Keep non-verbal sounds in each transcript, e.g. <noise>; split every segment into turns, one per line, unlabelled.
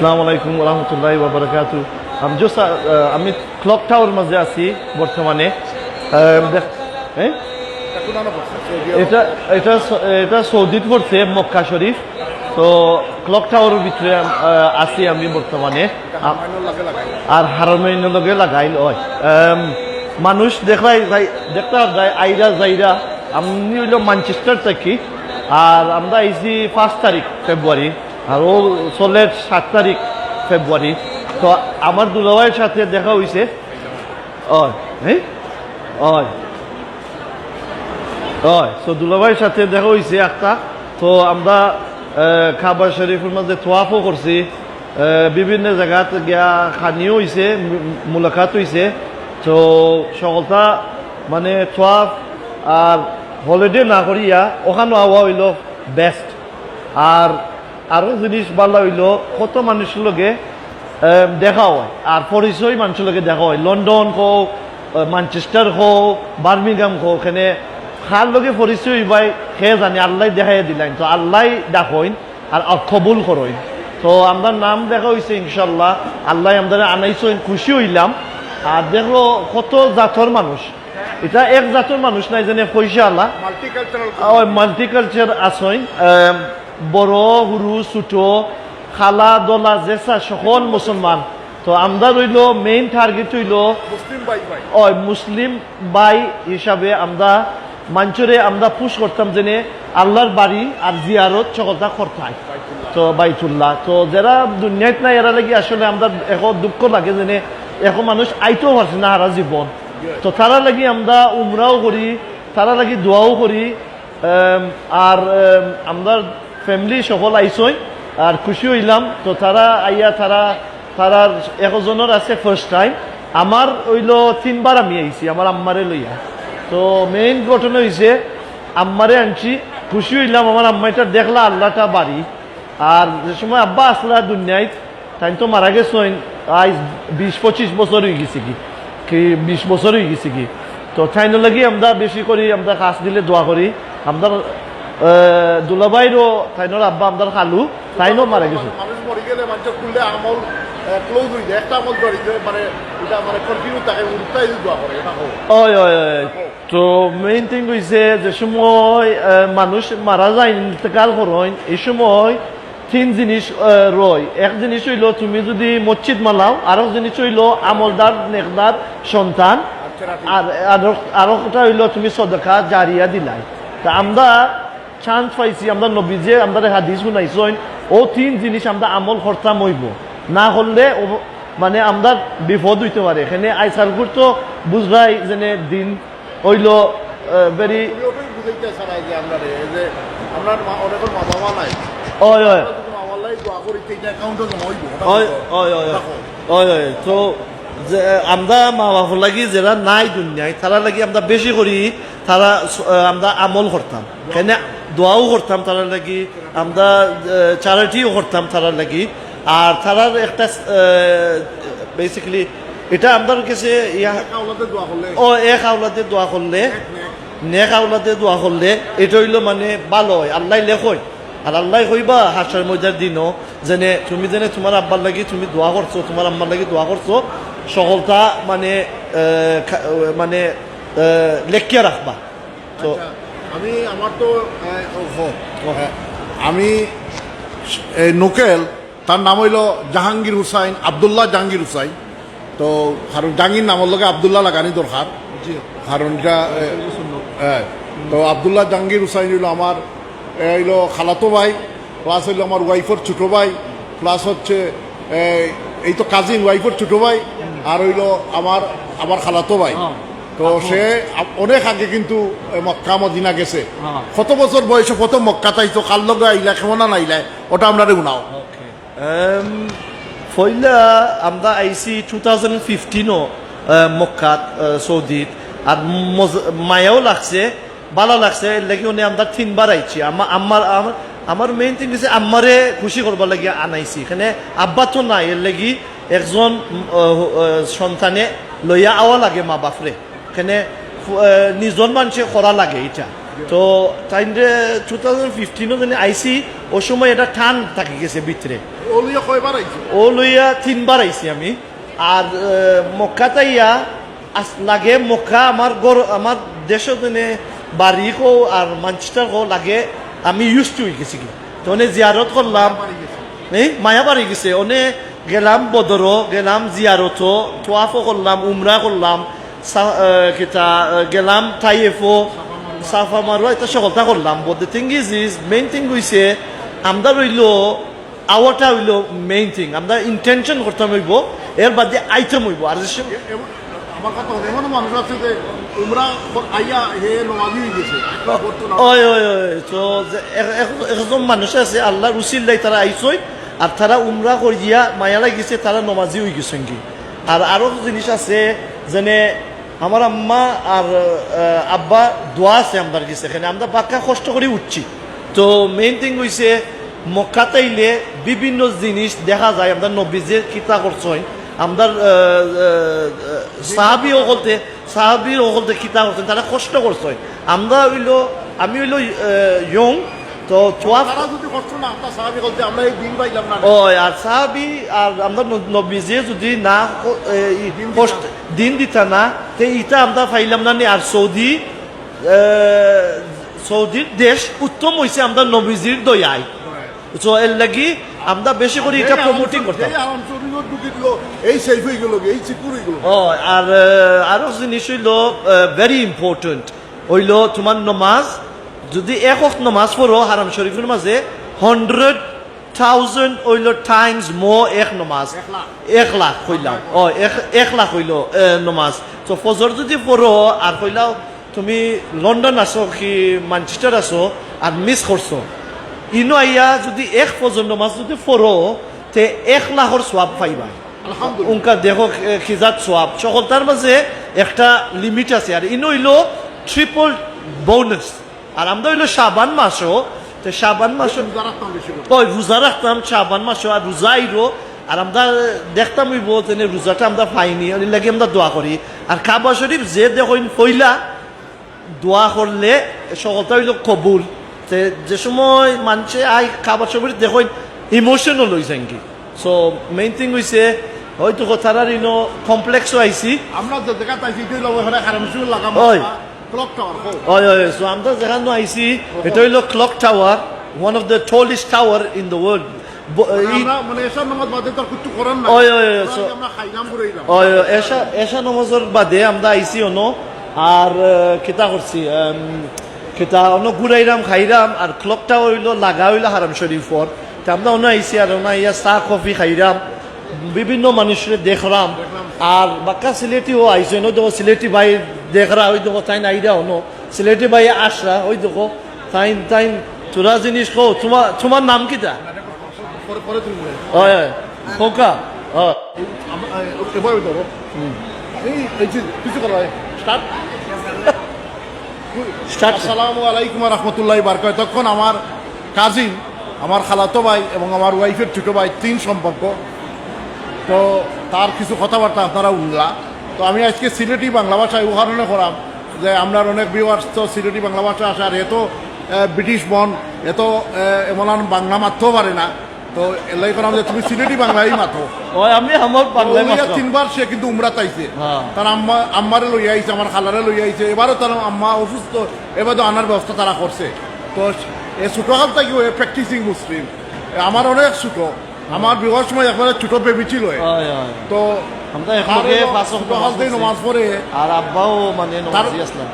আসসালামু আলাইকুম রহমতুল্লাহ বাবরকাতু আমি just, আহ, আমি ক্লক টাওয়ার মাঝে আছি বর্তমানে। হ্যাঁ? এটা এটা এটা সৌদিত পড়ছে মক্কা শরীফ। তো ক্লক টাওয়ারের ভিতরে আছি আমি বর্তমানে। আর হারমের লগে লাগাইল হয় মানুষ দেখলাই যাই দেখতে যায় আইরা যাইরা আমি হইল ম্যানচেস্টার থাকি। আর আমরা আইছি পাঁচ তারিখ ফেব্রুয়ারি আর ও চলে সাত তারিখ ফেব্রুয়ারি। তো আমার দুলাভাইয়ের সাথে দেখা হয়েছে হয় হ্যাঁ হয়। হয়, তো দুলাভাইয়ের সাথে দেখা হয়েছে একটা। তো আমরা খাবার শরীফের মধ্যে তোয়াফও করছি। বিভিন্ন জায়গাত গিয়া খানিও হয়েছে মুলাকাত হয়েছে তো সকলটা মানে তোয়াফ আর হলিডে না করিয়া ওখানে আওয়া হইল বেস্ট। আর আরও জিনিস ভালো হইল কত মানুষের লগে আহ, দেখা হয়। আর পরিচয় মানুষের লগে দেখা হয়। লন্ডন কো ম্যানচেস্টার হো বার্মিংহাম হো ওখানে খার লগে পরিচয় ভাই সে জানি আল্লাহ দেখাই দিলেন তো আল্লাহ দেখইন আর কবুল করইন তো আমরা নাম দেখা হয়েছে ইনশাল্লাহ আল্লাহ আমাদের আনাইছেন খুশি হইলাম। আর দেখল কত জাতর মানুষ। এটা এক জাতর মানুষ নাই যেন পয়সা আল্লাহ মাল্টিকালচার আসইন বড় হুরু ছোট খালা দলা জেসা সকল মুসলমান তো আমরা রইল মেইন টার্গেট হইল মুসলিম বাই হিসাবে আমরা মঞ্চরে আমরা পুশ করতাম জেনে আল্লাহর বাড়ি আর জিয়ারত সকলটা করতাম তো বাইতুল্লাহ। তো যারা দুনিয়াত নাই এরা লাগি আসলে আমরা এখন দুঃখ লাগে জেনে এখন মানুষ আইতেও পারছে না হারা জীবন। তো তারা লাগি আমরা উমরাও করি তারা লাগি দোয়াও করি আর আমরা ফ্যামিলি সকল আইসই আর খুশি হইলাম। তো তারা আইয়া তারা, তারার একজনের আছে ফার্স্ট টাইম আমার হইল তিনবার আমি আইছি, আমার আম্মারে লইয়া। তো মেইন ঘটনা হয়েছে আম্মারে আনছি, খুশি হইলাম। আমার আম্মাইটা দেখলা আল্লাহটা বাড়ি। আর যে সময় আব্বা আসলা দুনিয়ায়, তাই তো মারা গেছেন আজ বিশ পঁচিশ বছর হয়ে গেছে কি? কি বিশ বছর হয়ে গেছে কি? তো ঠাইন লাগি আমরা বেশি করি, আমরা কাজ দিলে দোয়া করি। আমরা দুলাবাইরও তাইনোর আব্বা আমরা খালু তাইনও মারা গেছে
মানুষ মরে গেলে মানুষের খুললে আমল ক্লোজ হয়ে যায়। একটা আমল ধরে যায় মানে এটা মানে কন্টিনিউ থাকে উল্টাই দোয়া করে এটা
ওই ওই ওই তো মেইন থিং হয়েছে যে সময় মানুষ মারা যায় ইন্তেকাল করেন এই সময় তিন জিনিস রয় এক জিনিস হইল তুমি যদি মসজিদ মালাও আরও জিনিস হইল আমলদার নেকদার সন্তান। আর আরো- আরও একটা হইল তুমি সদকা জারিয়া দিলাই। তা আমরা চান্স পাইছি আমরা নবী যে আমরা হাদিস শুনাইছেন ও তিন জিনিস আমরা আমল করতাম হইব। না ও- মানে আমরা বিপদ হইতে পারে। এখানে আইসালগুর তো বুঝলাই যেনে দিন হইল ভেরি
যে যে
যে আমরা মা বাবার লাগি যারা নাই দুনিয়ায় তারা লাগি আমরা বেশি করি তারা আমরা আমল করতাম। কেন দোয়াও করতাম তারা লাগি আমরা চ্যারিটিও করতাম তারা লাগি। আর তারার একটা বেসিক্যালি এটা আমাদের কাছে ইয়া ও এক আওলাদে দোয়া করলে।
নেক।
আওলাদে দোয়া করলে এটা হইল মানে ভালো হয়। আল্লাহ লেখই আর আল্লাহ কইবা হাসার মজার দিনও যেনে তুমি যেনে তোমার আব্বার লাগি তুমি দোয়া করছ তোমার আম্মার লাগি দোয়া করছ সকলটা মানে মানে লেখিয়া রাখবা। তো
আচ্ছা, আমি আমার তো। আমি নোকেল তার নাম হইল জাহাঙ্গীর হুসাইন আবদুল্লাহ জাহাঙ্গীর হুসাইন। তো কারণ জাহাঙ্গীর নামের লগে আবদুল্লাহ লাগানি দরকার। কারণ এটা হ্যাঁ, তো আবদুল্লাহ জাহাঙ্গীর হুসাইন হইল আমার হইল খালাতো ভাই প্লাস হইল আমার ওয়াইফের ছোটো ভাই প্লাস হচ্ছে এই তো কাজিন ওয়াইফের ছোটো ভাই আর হইল আমার আমার খালাতো ভাই। তো সে অনেক আগে কিন্তু মক্কা মদিনা গেছে।
হ্যাঁ।
কত বছর বয়সে প্রথম মক্কা তাইতো কার লগে আইলা কেমন নাইলা ওটা আমরা উনাও
ফইলা আমরা আইসি টু থাউজেন্ড ফিফটিনও মক্কাত সৌদিত। আর মায়াও লাগছে ভালো লাগছে এর লাগি উনি আমরা তিনবার আইছি। আমার আমার আমার- মেইন থিং হচ্ছে আমারে খুশি করবার লাগি আনাইছি এখানে আব্বা তো নাই এর লাগি একজন সন্তানে লইয়া আওয়া লাগে মা বাপরে আহ, নিজন মানুষে করা লাগে এটা তো তাই টু থাউজেন্ড ফিফটিনও যেন আইসি ও সময় এটা টান থাকি গেছে ভিতরে। ও লইয়া তিনবার আইছি আমি। আর মক্কা তাইয়া লাগে মক্কা আমার গর আমার দেশত মানে বাড়ি কো আর মানচেস্টার কো লাগে আমি ইউজ টু হয়ে গেছি তো অনে জিয়ারত করলাম। এই মায়া বাড়ি গেছে। অনে গেলাম বদর গেলাম জিয়ারত তোয়াফও করলাম উমরা করলাম। কিতা আহ, গেলাম তাইফও সাফা মারোয়া এটা সকলটা করলাম but the thing is is main thing হইছে আমরা রইল আওয়াটা হইল মেইন থিং আমরা ইন্টেনশন করতে হইব এর বাদে আইটেম হইব আর
আমার কথা এমন মানুষ আছে যে উমরা আইয়া হে নমাজি হয়ে গেছে।
ওই ওই ওই তো যে এ- এ- একজন মানুষ আছে আল্লাহর উচিল্লাই তারা আইসই আর তারা উমরা করিয়া মায়া লাগিছে তারা নমাজি হয়ে গেছে কি আর আরও জিনিস আছে যেনে আমার আম্মা আর আব্বা দোয়া আছে আমার গেছে, এখানে আমরা বাক্কা কষ্ট করে উঠছি। তো মেইন থিং হইছে মক্কা তাইলে বিভিন্ন জিনিস দেখা যায় আমরা নবীজে কিতা করছেন আমরা সাহাবি অকলতে সাহাবি অকলতে কিতা করছেন তারা কষ্ট করছেন আমরা হইল, আমি হইল ইয়ং তো
না
ও আর সাহাবি আর আমরা নবীজে যদি না
দিন
দিতা না তে ইটা আমরা পাইলাম না। আর সৌদি সৌদির দেশ উত্তম হইছে আমরা নবীজির দয়ায়। তো এর লাগি আমরা বেশি করে এটা প্রমোটিং করতাম। ও আর আরও জিনিস হইল ভেরি ইম্পর্টেন্ট হইল তোমার নমাজ যদি এক নমাজ পড়ো হারাম শরীফের মাঝে হান্ড্রেড থাউজেন্ড হইল টাইমস মো এক নমাজ।
এক লাখ।
হইলাম। ও এক এক লাখ হইল নমাজ। তো ফজর যদি পড়ো আর হইলাও তুমি লন্ডন আসো কি ম্যানচেস্টার আসো আর মিস করছ ইনো আইয়া যদি এক ফজর নমাজ যদি পড়ো তে এক লাখর সোয়াব পাইবা। উনকা দেখো এ, খিজাত সোয়াব সকলটার মাঝে একটা লিমিট আছে আর ইনো হইল ট্রিপল বোনাস আর আমরা হইল শাবান মাসও তো শাবান মাসও ওই রোজা রাখতাম শাবান মাসও আর রোজা আইরো। আর আমরা দেখতাম হইব তেনে রোজাটা আমরা পাইনি ওই লাগে আমরা দোয়া করি। আর কাবা শরীফ যে দেখুন পইলা দোয়া করলে সকলটা হইল কবুল। তে যে সময় মানুষে আই কাবা শরীফ দেখুন ইমোশনাল হয়েছে কি সো মেইন থিং হইছে হয়তো কথার ইনো কমপ্লেক্সও আইছি
আমরা যে দেখা পাইছি লাগাম
ওই।
ক্লক টাওয়ার
ওই ওই সো আমরা যেখানে আইছি এটা হইল of the tallest tower in the world
আমরা মানে এসব নামাজ বাদে আমরা
so- নমাজের বাদে আইছি অনো আর কিতা করছি অন্য ঘুরাইরাম খাইরাম আর ক্লকটা হইল লাগা হইল হারাম শরীফর তা আমরা অন্য আইছি আর অন্য ইয়া চা কফি খাইরাম বিভিন্ন মানুষের দেখরাম। আর বাক্কা সিলেটিও আইছে ন দেখো সিলেটি ভাই দেখরা ওই দেখো তাই আইরা অন্য সিলেটি ভাই আসরা ওই দেখো তাইন তাইন তোরা জিনিস কো তোমার তোমার নাম ওই খোকা
আলাইকুম তখন আমার কাজিন আমার খালাতো ভাই এবং আমার ওয়াইফের ছোট ভাই তিন সম্পর্ক। তো তার কিছু কথাবার্তা আপনারা উনলা। তো আমি আজকে সিলেটি বাংলা ভাষায় উদাহরণে করাম যে আমরা অনেক ভিউয়ার্স তো সিলেটি বাংলা ভাষা আসে আর এত ব্রিটিশ বন এত এমন বাংলা মারতেও পারে না। তো এলাই করাম যে তুমি সিলেটি বাংলাই মাথো
আমি আমার মাত্র
তিনবার সে কিন্তু উমরা আইছে
হ্যাঁ।
তার আম্মা আম্মারে লই আইছে আমার খালারে লই আইছে। এবারও তার আম্মা অসুস্থ এবার তো আনার ব্যবস্থা তারা করছে। তো এ ছোটো কাল থাকি প্র্যাকটিসিং মুসলিম। আমার অনেক ছোটো। আমার বিবাহ সময় একবারে ছোটো বেবি ছিল তো
আমরা একলগে পাঁচ ওয়াক্ত
ছোটো
নামাজ
নমাজ পড়ে
আর আব্বাও মানে
তার
আসলাম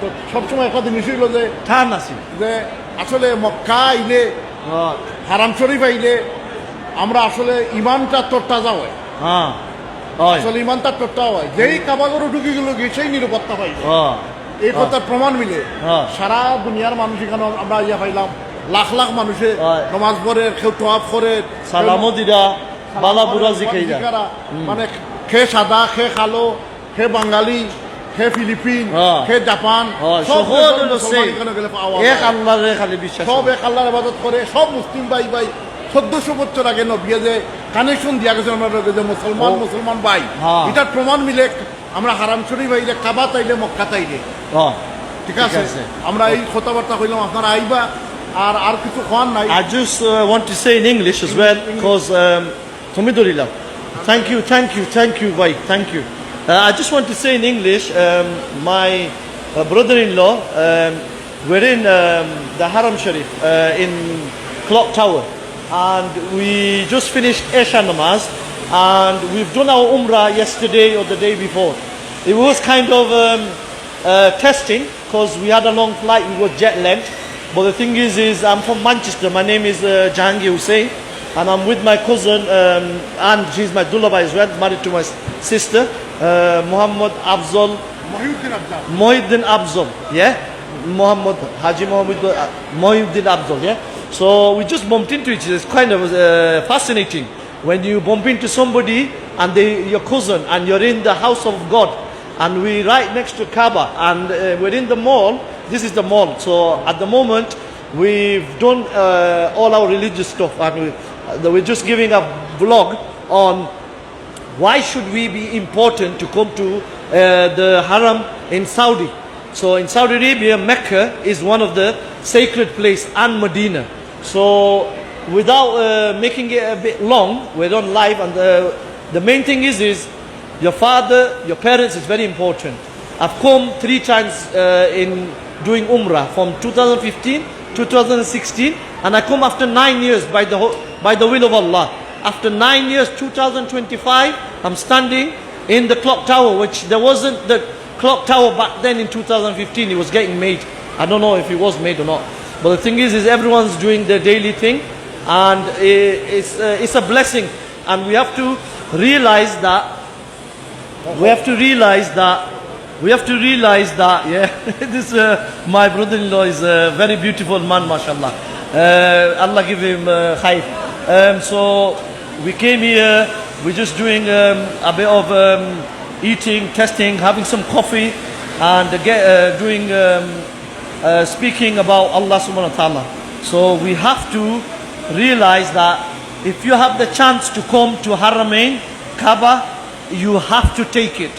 তো সবসময় একটা জিনিস হইল যে
ঠান
যে আসলে মক্কা আইলে
হ্যাঁ।
হারাম শরীফ আইলে আমরা আসলে ইমানটা হয়।
হ্যাঁ
আসলে ইমানটা তোরটা হয়। যেই কাবাগরু ঢুকে গেল সেই নিরাপত্তা পাই
হ্যাঁ।
এই কথার প্রমাণ মিলে
হ্যাঁ।
সারা দুনিয়ার মানুষ এখানে আমরা ইয়া পাইলাম। লাখ লাখ মানুষে নমাজ পড়ে কেউ তোয়াফ করে
সালামও দিরা বালা বুড়া
মানে খে সাদা খে কালো খে বাঙালি খে ফিলিপিন
হ্যাঁ।
খে জাপান
এক। আল্লাহরে খালি বিশ্বাস
সব এক আল্লাহর ইবাদত করে সব মুসলিম ভাই ভাই চোদ্দশো বছর আগে নবিয়ে যে কানেকশন দিয়া গেছে আমরা যে মুসলমান। মুসলমান ভাই
হ্যাঁ।
এটার প্রমাণ মিলে আমরা হারাম শরীফ আইলে কাবা তাইলে মক্কা তাইলে
হ্যাঁ
ঠিক আছে। আমরা এই কথাবার্তা কইলাম আপনারা আইবা আর আর কিছু খাওয়ার নাই
just uh, want to say in English as well because um, Tomidorila. Thank you, thank you, thank you, Vai, thank you. Uh, I just want to say in English, um, my uh, brother-in-law, um, we're in um, the Haram Sharif uh, in Clock Tower, and we just finished Esha Namaz, and we've done our Umrah yesterday or the day before. It was kind of um, uh, testing because we had a long flight, we were jet lagged. But the thing is, is I'm from Manchester. My name is uh, Jahangir Hussain, and I'm with my cousin, um, and she's my doula as well, married to my sister, uh, Muhammad
Abzal.
Mohiuddin Abzal. Yeah? Muhammad, Haji Muhammad uh, Abzal, yeah? So we just bumped into each other. It's kind of uh, fascinating when you bump into somebody and they, your cousin and you're in the house of God and we're right next to Kaaba and uh, we're in the mall. This is the mall. So at the moment, we've done uh, all our religious stuff and we, we're just giving a vlog on why should we be important to come to uh, the haram in Saudi? So in Saudi Arabia, Mecca is one of the sacred place and Medina. So without uh, making it a bit long, we're on live and the, the main thing is is your father, your parents is very important. I've come three times uh, in doing Umrah from 2015, 2016, and I come after nine years by the by the will of Allah. After nine years, 2025, I'm standing in the clock tower, which there wasn't the clock tower back then in 2015. It was getting made. I don't know if it was made or not. But the thing is, is everyone's doing their daily thing, and it's uh, it's a blessing, and we have to realize that we have to realize that we have to realize that yeah <laughs> this uh, my brother-in-law is a very beautiful man mashallah uh, allah give him uh, khair um, so we came here we're just doing um, a bit of um, eating testing having some coffee and get, uh, doing um, uh, speaking about Allah subhanahu wa ta'ala. So we have to realize that if you have the chance to come to Haramain, Kaaba, you have to take it.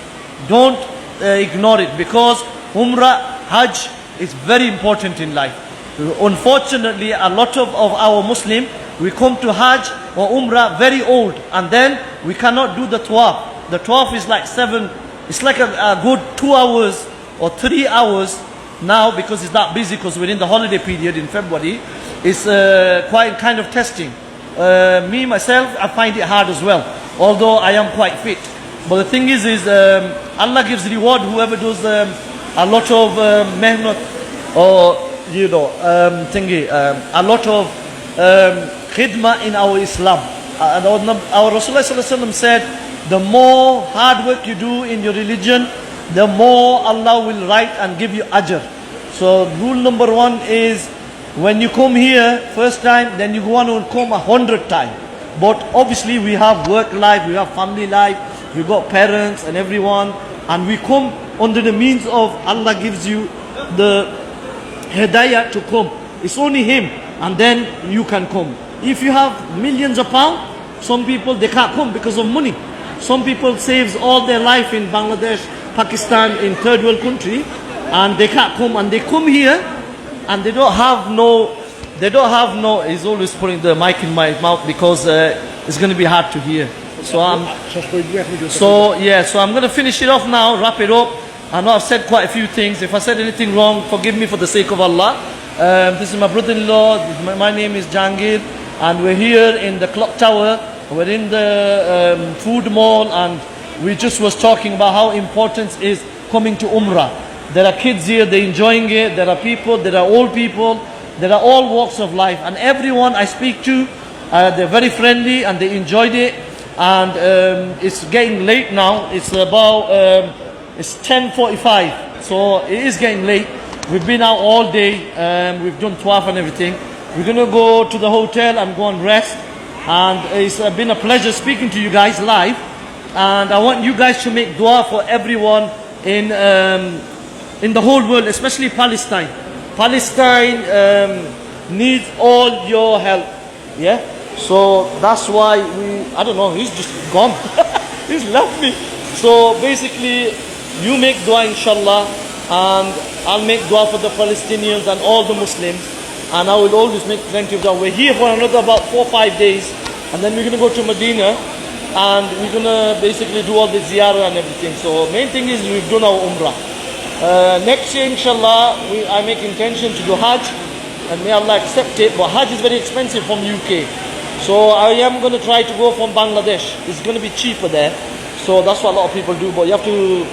Don't ignore it because Umrah, Hajj is very important in life. Unfortunately, a lot of, of our Muslim, we come to Hajj or Umrah very old and then we cannot do the Tawaf. The Tawaf is like seven, it's like a, a good two hours or three hours now because it's that busy because we're in the holiday period in February. It's uh, quite kind of testing. Uh, me myself, I find it hard as well, although I am quite fit. But the thing is, is um, Allah gives reward whoever does um, a lot of um, mehnat or you know um, thingy, um, a lot of um, khidmah in our Islam. Uh, our, our Rasulullah said, the more hard work you do in your religion, the more Allah will write and give you ajr. So rule number one is when you come here first time, then you want and come a hundred times. But obviously we have work life, we have family life, we got parents and everyone, and we come under the means of Allah gives you the hidayah to come. It's only Him, and then you can come. If you have millions of pounds, some people they can't come because of money. Some people saves all their life in Bangladesh, Pakistan, in third world country, and they can't come, and they come here, and they don't have no, they don't have no. He's always putting the mic in my mouth because uh, it's going to be hard to hear. So I'm, so yeah, so I'm going to finish it off now, wrap it up. I know I've said quite a few things. If I said anything wrong, forgive me for the sake of Allah. Um, this is my brother-in-law. My, my, name is Jangir, and we're here in the clock tower. We're in the um, food mall, and we just was talking about how important is coming to Umrah. There are kids here; they're enjoying it. There are people. There are old people. There are all walks of life, and everyone I speak to, uh, they're very friendly and they enjoyed it and um, it's getting late now. It's about um, it's 10:45, so it is getting late. We've been out all day. Um, we've done twelve and everything. We're gonna go to the hotel and go and rest. And it's uh, been a pleasure speaking to you guys live. And I want you guys to make dua for everyone in um, in the whole world, especially Palestine. Palestine um, needs all your help. Yeah. So that's why we. I don't know. He's just gone. <laughs> he's left me. So basically, you make dua, inshallah, and I'll make dua for the Palestinians and all the Muslims. and I will always make plenty of dua. We're here for another about four or five days, and then we're going to go to Medina, and we're going to basically do all the ziyarah and everything. So main thing is we've done our umrah. Uh, next year, inshallah, we, I make intention to do Hajj, and may Allah accept it. But Hajj is very expensive from UK, so I am going to try to go from Bangladesh. It's going to be cheaper there, so that's what a lot of people do. But you have to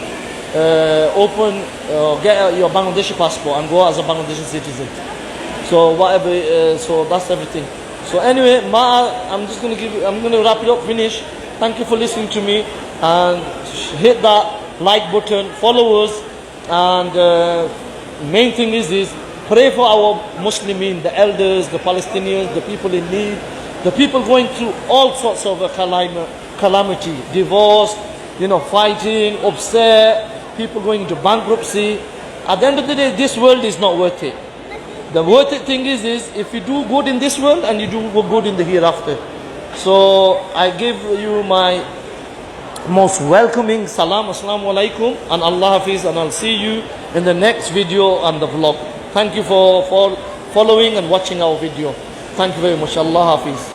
uh, open, uh, get uh, your Bangladeshi passport and go as a Bangladeshi citizen. So whatever, uh, so that's everything. So anyway, Ma, I'm just gonna give, I'm gonna wrap it up, finish. Thank you for listening to me, and hit that like button, follow us, and uh, main thing is this: pray for our Muslimin, the elders, the Palestinians, the people in need, the people going through all sorts of uh, calamity, divorce, you know, fighting, upset, people going into bankruptcy. At the end of the day, this world is not worth it. The worth it thing is, is if you do good in this world and you do good in the hereafter. So I give you my most welcoming salam, assalamu alaikum, and Allah Hafiz, and I'll see you in the next video and the vlog. Thank you for, for following and watching our video. Thank you very much. Allah Hafiz.